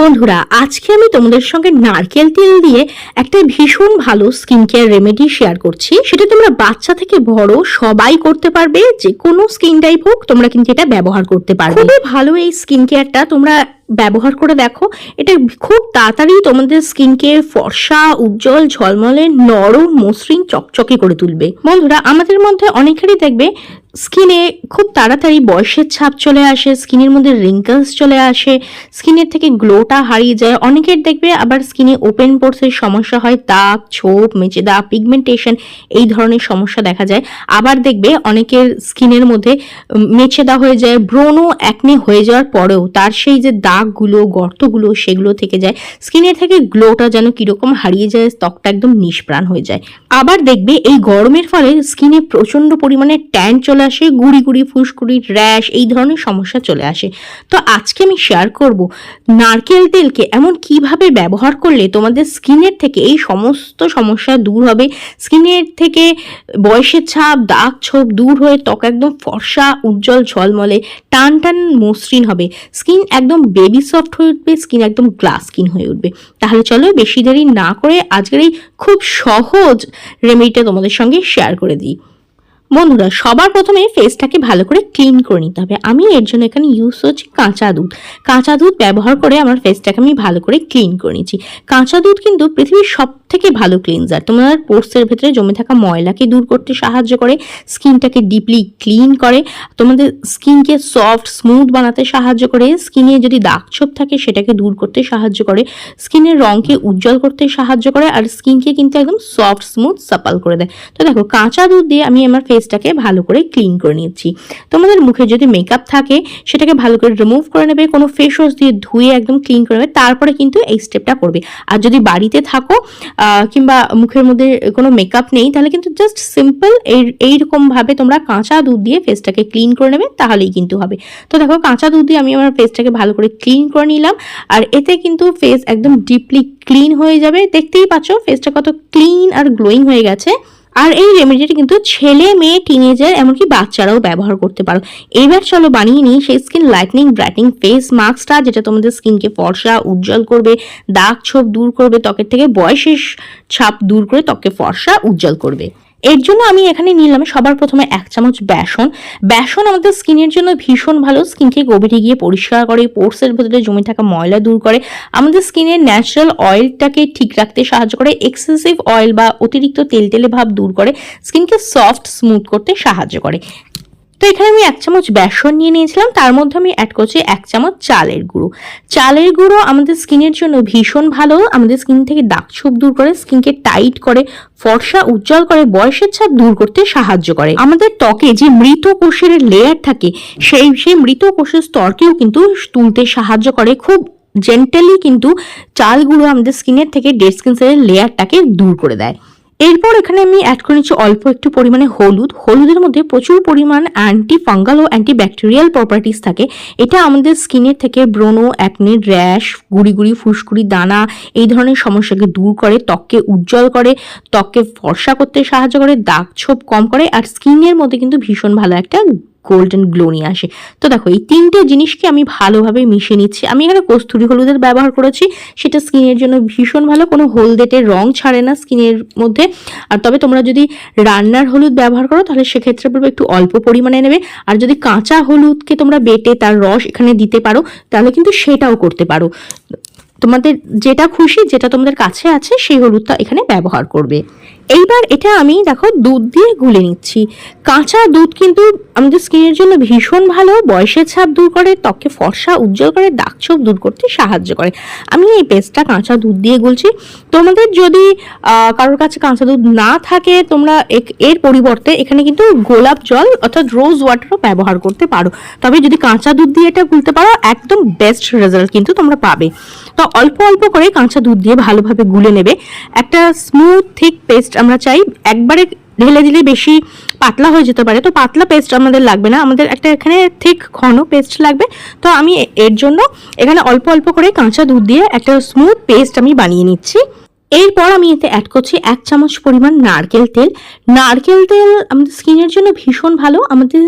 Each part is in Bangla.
বন্ধুরা, আজকে আমি তোমাদের সঙ্গে নারকেল তেল দিয়ে একটা ভীষণ ভালো স্কিন কেয়ার রেমেডি শেয়ার করছি। সেটা তোমরা বাচ্চা থেকে বড় সবাই করতে পারবে যে কোনো স্কিন টাইপ হোক, তোমরা কিন্তু এটা ব্যবহার করতে পারবে। খুবই ভালো এই স্কিন কেয়ারটা তোমরা ব্যবহার করে দেখো, এটা খুব তাড়াতাড়ি তোমাদের স্কিনকে ফর্সা, উজ্জ্বল, ঝলমলে, নরম, মসৃণ, চকচকে করে তুলবে। বন্ধুরা, আমাদের মধ্যে অনেকেরই দেখবে, স্কিনে খুব তাড়াতাড়ি বয়সের ছাপ চলে আসে, স্কিনের মধ্যে রিঙ্কলস চলে আসে, স্কিনের থেকে গ্লোটা হারিয়ে যায়। অনেকের দেখবে আবার স্কিনে ওপেন পোর্সের সমস্যা হয়, দাগ, ছোপ মেচে দাগ পিগমেন্টেশন এই ধরনের সমস্যা দেখা যায়। আবার দেখবে অনেকের স্কিনের মধ্যে মেচেদা হয়ে যায়, ব্রণও একনে হয়ে যাওয়ার পরেও, তার সেই যে দাগগুলো, গর্তগুলো সেগুলো থেকে যায়। স্কিনের থেকে গ্লোটা যেন কীরকম হারিয়ে যায়, ত্বকটা একদম নিষ্প্রাণ হয়ে যায়। আবার দেখবে এই গরমের ফলে স্কিনে প্রচণ্ড পরিমাণে ট্যান চলে আসে, গুড়ি গুড়ি, ফুসকুড়ি র্যাশ এই ধরনের সমস্যা চলে আসে। তো আজকে আমি শেয়ার করব নারকেল তেলকে এমন কীভাবে ব্যবহার করলে তোমাদের স্কিনের থেকে এই সমস্ত সমস্যা দূর হবে। স্কিনের থেকে বয়সের ছাপ, দাগ ছোপ দূর হয়ে ত্বক একদম ফর্সা, উজ্জ্বল ঝলমলে টান টান মসৃণ হবে। স্কিন একদম বেবি সফট হয়ে উঠবে স্কিন একদম গ্লাস স্কিন হয়ে উঠবে। তাহলে চলো বেশি দেরি না করে আজকের এই খুব সহজ রেমেডিটা তোমাদের সঙ্গে শেয়ার করে দিই। বন্ধুরা, সবার প্রথমে ফেসটাকে ভালো করে ক্লিন করে নিতে হবে। আমি এর জন্য এখানে ইউজ করছি কাঁচা দুধ। কাঁচা দুধ ব্যবহার করে আমার ফেসটাকে আমি ভালো করে ক্লিন করে নিচ্ছি। কাঁচা দুধ কিন্তু পৃথিবীর সব থেকে ভালো ক্লিনজার তোমার পোর্সের ভেতরে জমে থাকা ময়লাকে দূর করতে সাহায্য করে স্কিনটাকে ডিপলি ক্লিন করে। তোমাদের স্কিনকে সফট স্মুথ বানাতে সাহায্য করে। স্কিনে যদি দাগ ছোপ থাকে, সেটাকে দূর করতে সাহায্য করে। স্কিনের রঙকে উজ্জ্বল করতে সাহায্য করে। আর স্কিনকে কিন্তু একদম সফট স্মুথ সাপাল করে দেয়। তো দেখো, কাঁচা দুধ দিয়ে আমি আমার ফেসটাকে ভালো করে ক্লিন করে নিচ্ছি। তোমাদের মুখে যদি মেকআপ থাকে, সেটাকে ভালো করে রিমুভ করে নেবে, কোনো ফেস ওয়াশ দিয়ে ধুয়ে একদম ক্লিন করে নেবে, তারপরে কিন্তু এই স্টেপটা করবে। আর যদি বাড়িতে থাকো কিংবা মুখের মধ্যে কোনো মেকআপ নেই, তাহলে কিন্তু জাস্ট সিম্পল এই, এইরকমভাবে তোমরা কাঁচা দুধ দিয়ে ফেসটাকে ক্লিন করে নেবে, তাহলেই কিন্তু হবে। তো দেখো, কাঁচা দুধ দিয়ে আমি আমার ফেসটাকে ভালো করে ক্লিন করে নিলাম, আর এতে কিন্তু ফেস একদম ডিপলি ক্লিন হয়ে যাবে। দেখতেই পাচ্ছ ফেসটা কত ক্লিন আর গ্লোয়িং হয়ে গেছে। আর এই রেমেডিটা কিন্তু ছেলে, মেয়ে টিনেজার এমনকি বাচ্চারাও ব্যবহার করতে পারো। এবার চলো বানিয়ে নিই সেই স্কিন লাইটনিং ব্রাইটনিং ফেস মাস্কটা যেটা তোমাদের স্কিনকে ফর্সা, উজ্জ্বল করবে, দাগ ছোপ দূর করবে, ত্বকের থেকে বয়সের ছাপ দূর করে ত্বকে ফর্সা, উজ্জ্বল করবে। এর জন্য আমি এখানে নিলাম সবার প্রথমে এক চামচ বেসন। বেসন আমাদের স্কিনের জন্য ভীষণ ভালো। স্কিনকে গভীরে গিয়ে পরিষ্কার করে, পোর্সের ভেতরে জমি থাকা ময়লা দূর করে। আমাদের স্কিনের ন্যাচারাল অয়েলটাকে ঠিক রাখতে সাহায্য করে, এক্সেসিভ অয়েল বা অতিরিক্ত তেল তেলে ভাব দূর করে, স্কিনকে সফট, স্মুথ করতে সাহায্য করে। তো এখানে আমি এক চামচ বেসন নিয়ে নিয়েছিলাম। তার মধ্যে আমি অ্যাড করছি এক চামচ চালের গুঁড়ো। চালের গুঁড়ো আমাদের স্কিনের জন্য ভীষণ ভালো। আমাদের স্কিন থেকে দাগ ছোপ দূর করে, স্কিনকে টাইট করে, ফর্সা, উজ্জ্বল করে, বয়সের ছাপ দূর করতে সাহায্য করে। আমাদের ত্বকে যে মৃত কোষের লেয়ার থাকে, সেই সেই মৃত কোষের স্তরকেও কিন্তু তুলতে সাহায্য করে। খুব জেন্টালি কিন্তু চাল গুঁড়ো আমাদের স্কিনের থেকে ডেড স্কিন সেলের লেয়ারটাকে দূর করে দেয়। এরপর এখানে আমি অ্যাড করে নিচ্ছি অল্প একটু পরিমাণে হলুদ। হলুদের মধ্যে প্রচুর পরিমাণ অ্যান্টি ফাঙ্গাল ও অ্যান্টি ব্যাকটেরিয়াল প্রপার্টিস থাকে। এটা আমাদের স্কিনের থেকে ব্রণ অ্যাকনে র্যাশ গুড়ি গুড়ি, ফুসকুড়ি, দানা এই ধরনের সমস্যাকে দূর করে, ত্বককে উজ্জ্বল করে, ত্বককে ফর্সা করতে সাহায্য করে, দাগ ছোপ কম করে, আর স্কিনের মধ্যে কিন্তু ভীষণ ভালো একটা গোল্ডেন গ্লো নিয়ে আসে। তো দেখো, এই তিনটে জিনিসকে আমি ভালোভাবে মিশিয়ে নিচ্ছি। আমি এখানে কস্তুরি হলুদের ব্যবহার করেছি। সেটা স্কিনের জন্য ভীষণ ভালো। কোনো হলদেটে রং ছাড়ে না স্কিনের মধ্যে। আর তবে তোমরা যদি রান্নার হলুদ ব্যবহার করো, তাহলে সেক্ষেত্রে বলব একটু অল্প পরিমাণে নেবে। আর যদি কাঁচা হলুদকে তোমরা বেটে তার রস এখানে দিতে পারো, তাহলে কিন্তু সেটাও করতে পারো। তোমাদের যেটা খুশি, যেটা তোমাদের কাছে আছে, সেই হলুদটা এখানে ব্যবহার করবে। এইবার এটা আমি, দেখো, দুধ দিয়ে গুলে নিচ্ছি। কাঁচা দুধ কিন্তু আমাদের স্কিনের জন্য ভীষণ ভালো, বয়সের ছাপ দূর করে, ত্বককে ফর্সা, উজ্জ্বল করে, দাগ ছোপ দূর করতে সাহায্য করে। আমি এই পেস্টটা কাঁচা দুধ দিয়ে গুলছি। তোমাদের যদি কারোর কাছে কাঁচা দুধ না থাকে, তোমরা এর পরিবর্তে এখানে কিন্তু গোলাপ জল অর্থাৎ রোজ ওয়াটারও ব্যবহার করতে পারো। তবে যদি কাঁচা দুধ দিয়ে এটা গুলতে পারো, একদম বেস্ট রেজাল্ট কিন্তু তোমরা পাবে। তো অল্প অল্প করে কাঁচা দুধ দিয়ে ভালোভাবে গুলে নেবে। একটা স্মুথ থিক পেস্ট আমরা চাই একবারে ঢেলে দিলে বেশি পাতলা হয়ে যেতে পারে। তো পাতলা পেস্ট আমাদের লাগবে না। আমাদের একটা এখানে ঠিক ঘন পেস্ট লাগবে। তো আমি এর জন্য এখানে অল্প অল্প করে কাঁচা দুধ দিয়ে একটা স্মুথ পেস্ট আমি বানিয়ে নিচ্ছি। এরপর আমি এতে অ্যাড করছি এক চামচ পরিমাণ নারকেল তেল। নারকেল তেল আমাদের স্কিনের জন্য ভীষণ ভালো। আমাদের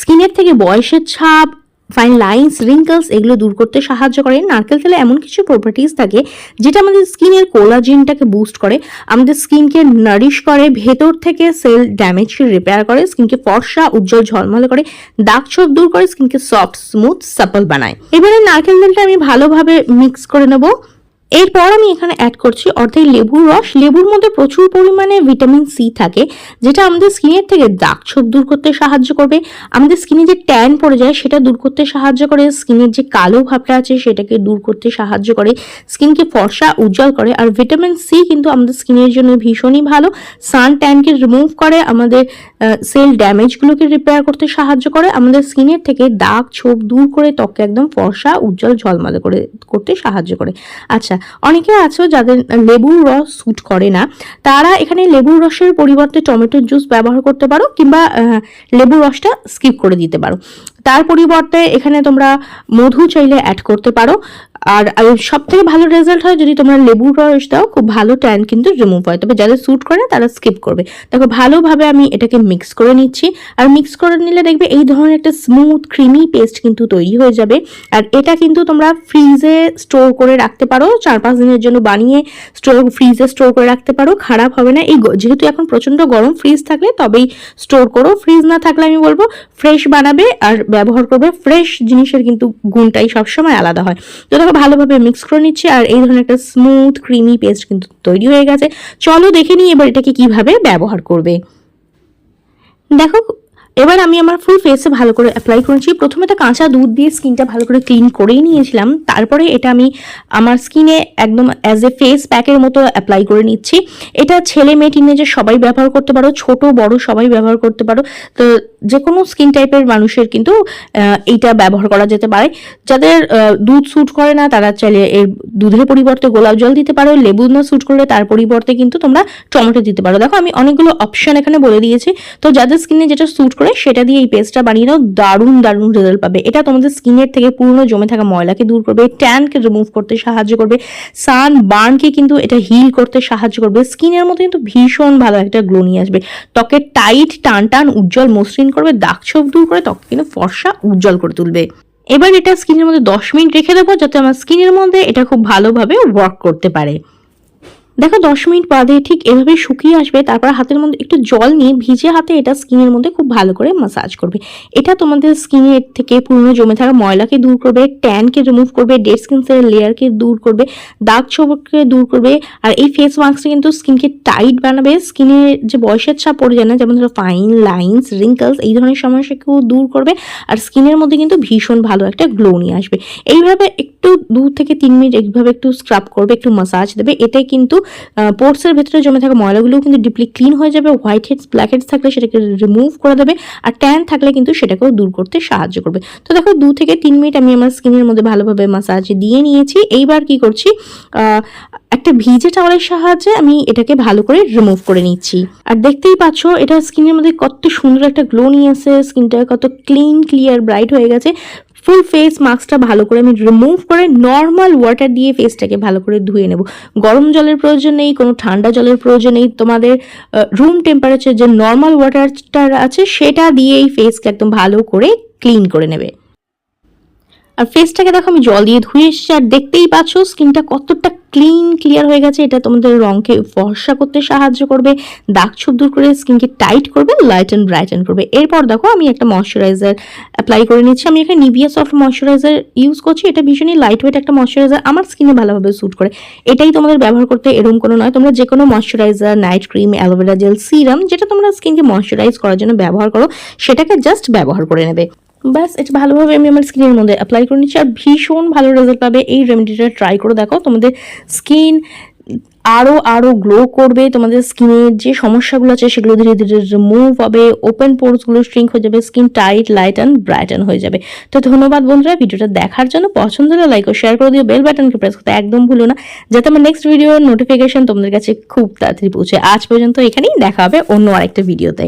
স্কিনের থেকে বয়সের ছাপ ফাইন লাইনস রিঙ্কলস এগুলো দূর করতে সাহায্য করে। নারকেল তেলে এমন কিছু প্রপার্টিস থাকে যেটা আমাদের স্কিনের কোলাজিনটাকে বুস্ট করে, আমাদের স্কিনকে নারিশ করে, ভেতর থেকে সেল ড্যামেজকে রিপেয়ার করে, স্কিনকে ফর্সা, উজ্জ্বল ঝলমলে করে, দাগ ছোপ দূর করে, স্কিনকে সফট স্মুথ সাপল বানায়। এবারে নারকেল তেলটা আমি ভালোভাবে মিক্স করে নেব। এরপর আমি এখানে অ্যাড করছি অর্ধেক লেবুর রস। লেবুর মধ্যে প্রচুর পরিমাণে ভিটামিন সি থাকে, যেটা আমাদের স্কিনের থেকে দাগ ছোপ দূর করতে সাহায্য করবে। আমাদের স্কিনে যে ট্যান পড়ে যায়, সেটা দূর করতে সাহায্য করে। স্কিনের যে কালো ভাবটা আছে, সেটাকে দূর করতে সাহায্য করে। স্কিনকে ফর্সা, উজ্জ্বল করে। আর ভিটামিন সি কিন্তু আমাদের স্কিনের জন্য ভীষণই ভালো। সান ট্যানকে রিমুভ করে, আমাদের সেল ড্যামেজগুলোকে রিপেয়ার করতে সাহায্য করে। আমাদের স্কিনের থেকে দাগ ছোপ দূর করে ত্বককে একদম ফর্সা, উজ্জ্বল ঝলমলে করে, করতে সাহায্য করে। আচ্ছা অনেকে আছে যাদের লেবুর রস স্যুট করে না। তারা এখানে লেবুর রসের পরিবর্তে টমেটোর জুস ব্যবহার করতে পারো কিংবা লেবুর রসটা স্কিপ করে দিতে পারো। তার পরিবর্তে এখানে তোমরা মধু চাইলে অ্যাড করতে পারো। আর সব থেকে ভালো রেজাল্ট হয় যদি তোমরা লেবুর রস দাও, খুব ভালো ট্যান কিন্তু রিমুভ হয়। তবে যাদের স্যুট করে, তারা স্কিপ করবে। দেখো, ভালোভাবে আমি এটাকে মিক্স করে নিচ্ছি। আর মিক্স করে নিলে দেখবে এই ধরনের একটা স্মুথ ক্রিমি পেস্ট কিন্তু তৈরি হয়ে যাবে। আর এটা কিন্তু তোমরা ফ্রিজে স্টোর করে রাখতে পারো। চার পাঁচ দিনের জন্য বানিয়ে স্টোর ফ্রিজে স্টোর করে রাখতে পারো। খারাপ হবে না। এই যেহেতু এখন প্রচণ্ড গরম ফ্রিজ থাকলে তবেই স্টোর করো। ফ্রিজ না থাকলে আমি বলব ফ্রেশ বানাবে। আর ব্যবহার করবে ফ্রেশ জিনিসের কিন্তু গুণটাই সবসময় আলাদা হয়। তো দেখো ভালোভাবে মিক্স করে নিচ্ছি আর এই ধরনের একটা স্মুথ ক্রিমি পেস্ট কিন্তু তৈরি হয়ে গেছে। চলো দেখে নিই এবার এটাকে কীভাবে ব্যবহার করবে। দেখো, এবার আমি আমার ফুল ফেসে ভালো করে অ্যাপ্লাই করেছি প্রথমে তো কাঁচা দুধ দিয়ে স্কিনটা ভালো করে ক্লিন করেই নিয়েছিলাম। তারপরে এটা আমি আমার স্কিনে একদম অ্যাজ এ ফেস প্যাকের মতো অ্যাপ্লাই করে নিচ্ছি। এটা ছেলে মেয়ে টিনেজার সবাই ব্যবহার করতে পারো, ছোট, বড় সবাই ব্যবহার করতে পারো। তো যে কোনো স্কিন টাইপের মানুষের কিন্তু এইটা ব্যবহার করা যেতে পারে। যাদের দুধ স্যুট করে না, তারা চাইলে এর দুধের পরিবর্তে গোলাপ জল দিতে পারো, লেবু না স্যুট করলে তার পরিবর্তে কিন্তু তোমরা টমেটো দিতে পারো। দেখো, আমি অনেকগুলো অপশন এখানে বলে দিয়েছি। তো যাদের স্কিনে যেটা স্যুট করে, সেটা দিয়ে এই পেস্টটা বানিয়ে দাও, দারুণ দারুণ রেজাল্ট পাবে। এটা তোমাদের স্কিনের থেকে পুরনো জমে থাকা ময়লাকে দূর করবে ট্যানকে রিমুভ করতে সাহায্য করবে সান বার্নকে কিন্তু এটা হিল করতে সাহায্য করবে। স্কিনের মতো কিন্তু ভীষণ ভালো একটা গ্লো নিয়ে আসবে। ত্বকে টাইট টান টান, উজ্জ্বল, মসৃণ করবে, দাগ ছোপ দূর করে ত্বকে কিন্তু ফর্সা উজ্জ্বল করে তুলবে। এবার এটা স্কিনের মধ্যে দশ মিনিট রেখে দেবো, যাতে আমার স্কিনের মধ্যে এটা খুব ভালোভাবে ওয়ার্ক করতে পারে। দেখো, দশ মিনিট বাদে ঠিক এভাবে শুকিয়ে আসবে, তারপর হাতের মধ্যে একটু জল নিয়ে ভিজে হাতে এটা স্কিনের মধ্যে খুব ভালো করে মাসাজ করবে। এটা তোমাদের স্কিনের থেকে পুরনো জমে থাকা ময়লাকে দূর করবে, ট্যানকে রিমুভ করবে ডেড স্কিন সেলের লেয়ারকে দূর করবে, দাগ ছোপকে দূর করবে, আর এই ফেস মাস্কটা কিন্তু স্কিনকে টাইট বানাবে। স্কিনের যে বয়সের ছাপ পড়ে যায় না, যেমন ধরো ফাইন লাইন্স রিঙ্কলস এই ধরনের সমস্যাকেও দূর করবে, আর স্কিনের মধ্যে কিন্তু ভীষণ ভালো একটা গ্লো নিয়ে আসবে। এইভাবে একটু দু থেকে তিন মিনিট এইভাবে একটু স্ক্রাব করবে, একটু মাসাজ দেবে এটাই কিন্তু পোর্টসের ভেতরে জমে থাকা ময়লাগুলোও কিন্তু ডিপলি ক্লিন হয়ে যাবে হোয়াইট হেডস ব্ল্যাক হেডস থাকলে সেটাকে রিমুভ করে দেবে, আর ট্যান থাকলে কিন্তু সেটাকেও দূর করতে সাহায্য করবে। তো দেখো, দু থেকে তিন মিনিট আমি আমার স্কিনের মধ্যে ভালোভাবে মাসাজ দিয়ে নিয়েছি। এইবার কি করছি একটা ভিজে টাওয়ালের সাহায্যে আমি এটাকে ভালো করে রিমুভ করে নিচ্ছি। আর দেখতেই পাচ্ছ, এটা স্কিনের মধ্যে কত সুন্দর একটা গ্লো নিয়ে এসে স্কিনটা কত ক্লিন ক্লিয়ার ব্রাইট হয়ে গেছে। ফুল ফেস মাস্কটা ভালো করে আমি রিমুভ করে নর্মাল ওয়াটার দিয়ে ফেসটাকে ভালো করে ধুয়ে নেব। গরম জলের প্রয়োজন নেই, কোনো ঠান্ডা জলের প্রয়োজন নেই। তোমাদের রুম টেম্পারেচার যে নর্মাল ওয়াটারটা আছে, সেটা দিয়ে এই ফেসকে একদম ভালো করে ক্লিন করে নেবে। আর ফেসটাকে দেখো আমি জল দিয়ে ধুয়ে এসেছি, আর দেখতেই পাচ্ছ স্কিনটা কতটা ক্লিন ক্লিয়ার হয়ে গেছে। এটা তোমাদের রঙকে ফর্সা করতে সাহায্য করবে, দাগ ছোপ দূর করে স্কিনকে টাইট করবে লাইট অ্যান্ড ব্রাইটেন করবে। এরপর দেখো, আমি একটা ময়শ্চারাইজার অ্যাপ্লাই করে নিচ্ছি। আমি এখানে নিভিয়া সফট ময়শ্চারাইজার ইউজ করছি। এটা ভীষণই লাইট ওয়েট একটা ময়শ্চারাইজার আমার স্কিনে ভালোভাবে স্যুট করে। এটাই তোমাদের ব্যবহার করতে এরকম কোনো নয়। তোমরা যে কোনো moisturiser night cream aloe vera gel serum যেটা তোমরা স্কিনকে ময়শ্চারাইজ করার জন্য ব্যবহার করো, সেটাকে জাস্ট ব্যবহার করে নেবে। ব্যাস, এটা ভালোভাবে আমি আমার স্কিনের মধ্যে অ্যাপ্লাই করে নিচ্ছি। আর ভীষণ ভালো রেজাল্ট পাবে এই রেমেডিটা ট্রাই করে দেখো। তোমাদের স্কিন আরও আরও গ্লো করবে। তোমাদের স্কিনের যে সমস্যাগুলো আছে, সেগুলো ধীরে ধীরে রিমুভ হবে। ওপেন পোর্সগুলো শ্রিঙ্ক হয়ে যাবে। Skin tight light and brighten হয়ে যাবে। তো ধন্যবাদ বন্ধুরা, ভিডিওটা দেখার জন্য। পছন্দ হলে লাইক ও শেয়ার করে দিও। বেল বাটনকে প্রেস করতে একদম ভুলো না। যাতে আমার নেক্সট ভিডিওর নোটিফিকেশন তোমাদের কাছে খুব তাড়াতাড়ি পৌঁছে। আজ পর্যন্ত এখানেই দেখা হবে অন্য আরেকটা ভিডিওতে